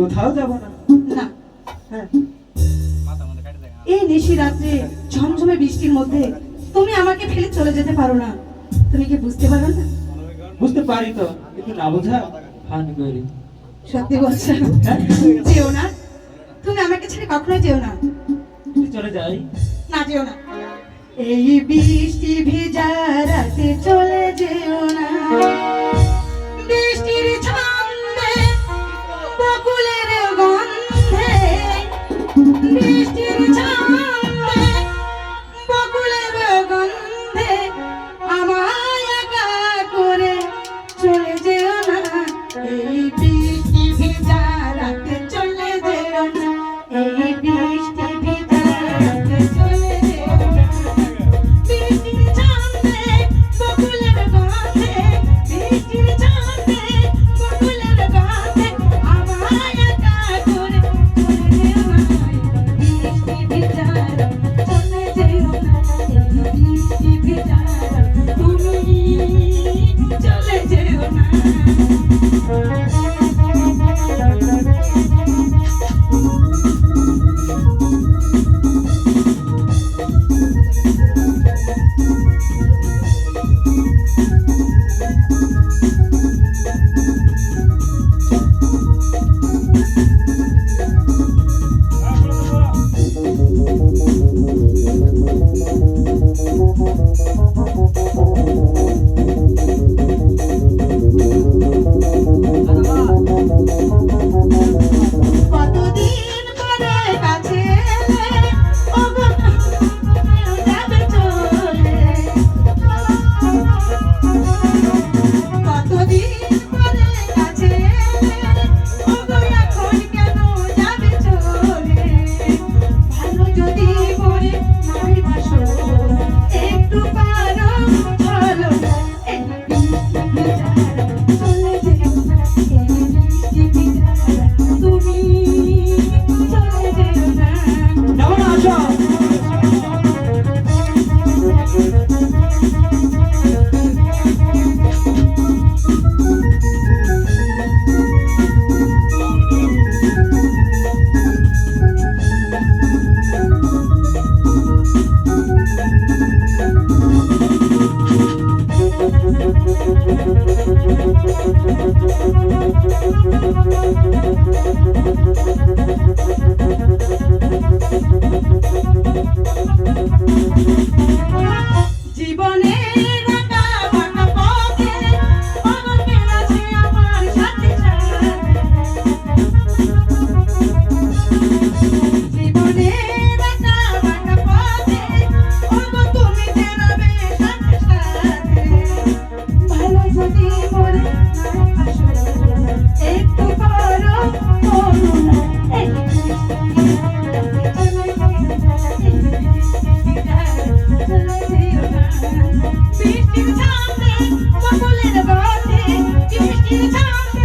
কোথাও যাব না। হ্যাঁ। এই নিশি রাত্রে ঝমঝমে বৃষ্টির মধ্যে তুমি আমাকে ফেলে চলে যেতে পারো না। তুমি কি বুঝতে পারো না? বুঝতে পারি তো কিন্তু না বোঝা ফান করি। সত্যি বলছো? হ্যাঁ। যেও না। তুমি আমাকে ছেড়ে কখনো যেও না। চলে যাই। না যেও না। এই বৃষ্টি ভেজা রাতে চলে যেও না। হতে বৃষ্টির ঝাঁক